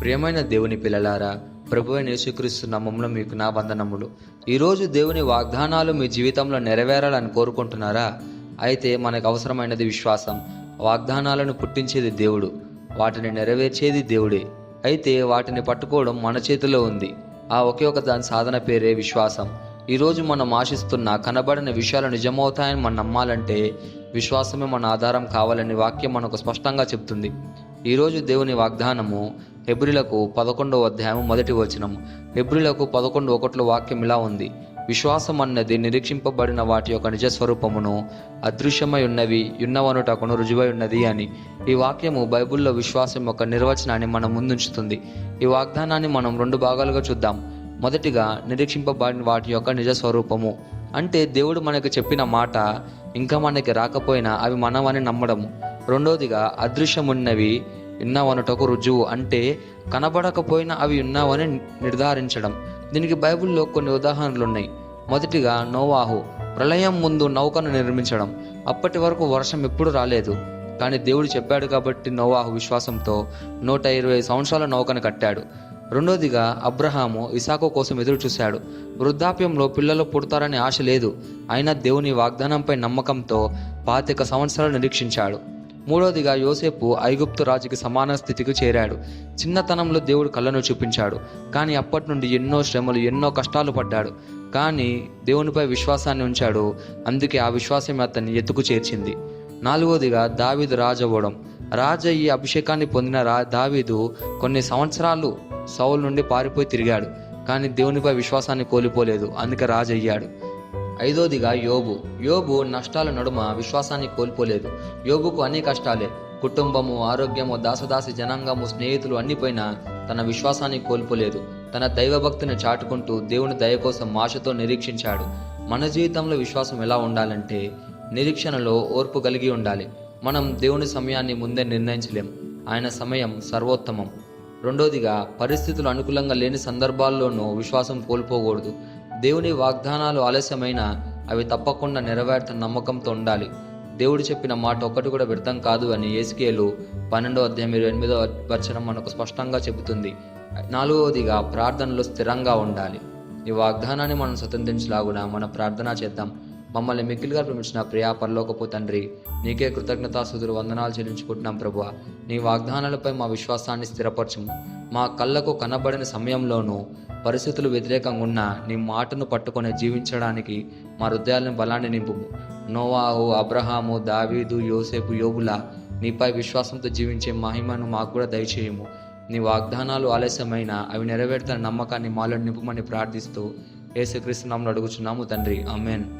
ప్రియమైన దేవుని పిల్లలారా ప్రభు అయిన యేసుక్రీస్తు మీకు నా వందనములు. ఈరోజు దేవుని వాగ్దానాలు మీ జీవితంలో నెరవేరాలని కోరుకుంటున్నారా? అయితే మనకు అవసరమైనది విశ్వాసం. వాగ్దానాలను పుట్టించేది దేవుడు వాటిని నెరవేర్చేది దేవుడే. అయితే వాటిని పట్టుకోవడం మన చేతిలో ఉంది. ఆ ఒకే ఒక దాని సాధన పేరే విశ్వాసం. ఈరోజు మనం ఆశిస్తున్న కనబడిన విషయాలు నిజమవుతాయని మనం నమ్మాలంటే విశ్వాసమే మన ఆధారం కావాలని వాక్యం మనకు స్పష్టంగా చెప్తుంది. ఈరోజు దేవుని వాగ్దానము హెబ్రిలకు పదకొండవ అధ్యాయం మొదటి వచనం. హెబ్రిలకు పదకొండు ఒకట్లో వాక్యం ఇలా ఉంది. విశ్వాసం అన్నది నిరీక్షింపబడిన వాటి యొక్క నిజ స్వరూపమును అదృశ్యమై ఉన్నవి యున్నవనుటకును రుజువై ఉన్నది అని. ఈ వాక్యము బైబిల్లో విశ్వాసం యొక్క నిర్వచనాన్ని మనం ముందుంచుతుంది. ఈ వాగ్దానాన్ని మనం రెండు భాగాలుగా చూద్దాం. మొదటిగా నిరీక్షింపబడిన వాటి యొక్క నిజ స్వరూపము. అంటే దేవుడు మనకు చెప్పిన మాట ఇంకా మనకి రాకపోయినా అవి మనమని నమ్మడము. రెండోదిగా అదృశ్యమున్నవి ఉన్నావనుటకు రుజువు అంటే కనబడకపోయినా అవి ఉన్నావని నిర్ధారించడం. దీనికి బైబిల్లో కొన్ని ఉదాహరణలు ఉన్నాయి మొదటిగా నోవాహు ప్రళయం ముందు నౌకను నిర్మించడం. అప్పటి వరకు వర్షం ఎప్పుడు రాలేదు. కానీ దేవుడు చెప్పాడు కాబట్టి నోవాహు విశ్వాసంతో నూట ఇరవై సంవత్సరాల నౌకను కట్టాడు. రెండోదిగా అబ్రహాము ఇసాకు కోసం ఎదురు చూశాడు వృద్ధాప్యంలో పిల్లలు పుడతారని ఆశ లేదు. అయినా దేవుని వాగ్దానంపై నమ్మకంతో పాతిక సంవత్సరాలు నిరీక్షించాడు. మూడవదిగా యోసేపు ఐగుప్తు రాజుకి సమాన స్థితికి చేరాడు. చిన్నతనంలో దేవుడు కళ్ళను చూపించాడు. కానీ అప్పటి నుండి ఎన్నో శ్రమలు ఎన్నో కష్టాలు పడ్డాడు. కానీ దేవునిపై విశ్వాసాన్ని ఉంచాడు. అందుకే ఆ విశ్వాసం అతన్ని ఎత్తుకు చేర్చింది. నాలుగవదిగా దావీదు రాజవ్వడం. రాజయ్యి అభిషేకాన్ని పొందిన రా దావీదు కొన్ని సంవత్సరాలు సౌల్ నుండి పారిపోయి తిరిగాడు. కానీ దేవునిపై విశ్వాసాన్ని కోల్పోలేదు. అందుకే రాజయ్యాడు. ఐదోదిగా యోబు. యోబు నష్టాల నడుమ విశ్వాసాన్ని కోల్పోలేదు. యోబుకు అన్ని కష్టాలే. కుటుంబము ఆరోగ్యము దాసదాసి జనాంగము స్నేహితులు అన్ని పోయినా తన విశ్వాసాన్ని కోల్పోలేదు. తన దైవభక్తిని చాటుకుంటూ దేవుని దయ కోసం ఆశతో నిరీక్షించాడు. మన జీవితంలో విశ్వాసం ఎలా ఉండాలంటే నిరీక్షణలో ఓర్పు కలిగి ఉండాలి. మనం దేవుని సమయాన్ని ముందే నిర్ణయించలేం. ఆయన సమయం సర్వోత్తమం. రెండోదిగా పరిస్థితులు అనుకూలంగా లేని సందర్భాల్లోనూ విశ్వాసం కోల్పోకూడదు. దేవుని వాగ్దానాలు ఆలస్యమైన అవి తప్పకుండా నెరవేరుతున్న నమ్మకంతో ఉండాలి. దేవుడు చెప్పిన మాట ఒకటి కూడా వ్యర్థం కాదు అని ఏసుకేలు పన్నెండో అధ్యాయం ఇరవై ఎనిమిదో వచనం మనకు స్పష్టంగా చెబుతుంది. నాలుగవదిగా ప్రార్థనలో స్థిరంగా ఉండాలి. ఈ వాగ్దానాన్ని మనం స్వతంత్రించలాగున మన ప్రార్థన చేద్దాం. మమ్మల్ని మిక్కిలిగా ప్రేమించిన ప్రియా పరలోకపు తండ్రి నీకే కృతజ్ఞతాసుదులు వందనాలు చెల్లించుకుంటున్నాం ప్రభు. నీ వాగ్దానాలపై మా విశ్వాసాన్ని స్థిరపరచము. మా కళ్ళకు కనబడిన సమయంలోనూ పరిస్థితులు వ్యతిరేకంగా ఉన్న నీ మాటను పట్టుకొని జీవించడానికి మా హృదయాలను బలాన్ని నింపుము. నోవాహు అబ్రహాము దావీదు యోసేపు యోగుల నీపై విశ్వాసంతో జీవించే మహిమను మాకు కూడా దయచేయము. నీ వాగ్దానాలు ఆలస్యమైన అవి నెరవేరుతున్న నమ్మకాన్ని మాలో నింపమని ప్రార్థిస్తూ ఏసుక్రీస్తు నామములో అడుగుచున్నాము తండ్రి. అమెన్